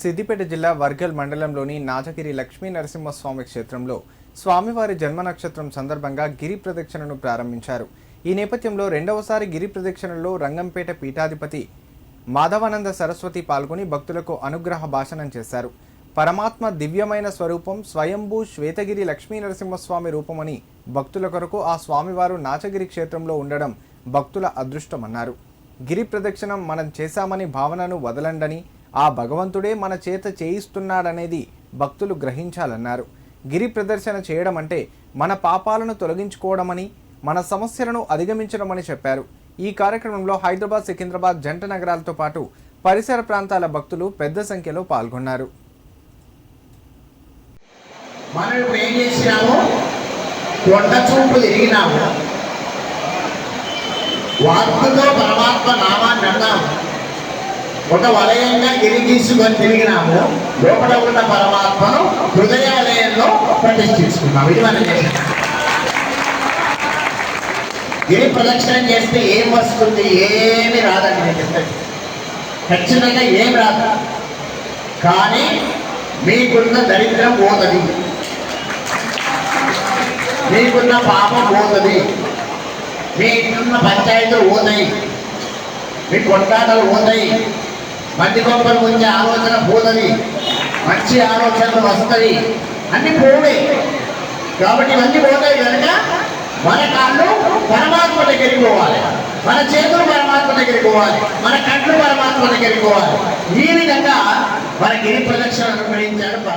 సిద్దిపేట జిల్లా వర్గల్ మండలంలోని నాచగిరి లక్ష్మీ నరసింహస్వామి క్షేత్రంలో స్వామివారి జన్మ నక్షత్రం సందర్భంగా గిరి ప్రదక్షిణను ప్రారంభించారు. ఈ నేపథ్యంలో రెండవసారి గిరి ప్రదక్షిణలో రంగంపేట పీఠాధిపతి మాధవానంద సరస్వతి పాల్గొని భక్తులకు అనుగ్రహ భాషణం చేశారు. పరమాత్మ దివ్యమైన స్వరూపం స్వయంభూ శ్వేతగిరి లక్ష్మీ నరసింహస్వామి రూపమని భక్తుల కొరకు ఆ స్వామివారు నాచగిరి క్షేత్రంలో ఉండడం భక్తుల అదృష్టమన్నారు. గిరి ప్రదక్షిణం మనం చేశామని భావనను వదలండని ఆ భగవంతుడే మన చేత చేయిస్తున్నాడనేది భక్తులు గ్రహించాలన్నారు. గిరి ప్రదర్శన చేయడం అంటే మన పాపాలను తొలగించుకోవడమని మన సమస్యలను అధిగమించడమని చెప్పారు. ఈ కార్యక్రమంలో హైదరాబాద్ సికింద్రాబాద్ జంట నగరాలతో పాటు పరిసర ప్రాంతాల భక్తులు పెద్ద సంఖ్యలో పాల్గొన్నారు. మనం ఇప్పుడు ఏం చేసినాము? కొండ చూపు తిరిగినాము. వాక్కుతో పరమాత్మ నామాన్ని అన్నాము ఒక వలయంగా గిరిగీసుకొని తిరిగినాము. లోపల ఉన్న పరమాత్మను హృదయాలయంలో ప్రతిష్ఠించుకున్నాం ఇది మనం చేసినాం గిరి ప్రదక్షిణం చేస్తే ఏం వస్తుంది? ఏమి రాదండి నేను చెప్పండి ఖచ్చితంగా ఏం రాదు. కానీ మీకున్న దరిద్రం పోతుంది. మీకున్న పాపం పోతుంది. మీకున్న పంచాయతీలు పోతాయి. మీ కొట్లాటలు పోతాయి. మట్టి గొప్పలు ఉంచే ఆలోచన పోతుంది మంచి ఆలోచనలు వస్తాయి. అన్ని పోవే. కాబట్టి ఇవన్నీ పోతాయి కనుక మన కాళ్ళు పరమాత్మ దగ్గరికి పోవాలి. మన చేతులు పరమాత్మ దగ్గరికి పోవాలి. మన కళ్ళు పరమాత్మ దగ్గరికి పోవాలి. ఈ విధంగా మనకి ఏ ప్రదక్షిణ అనుగ్రహించాడు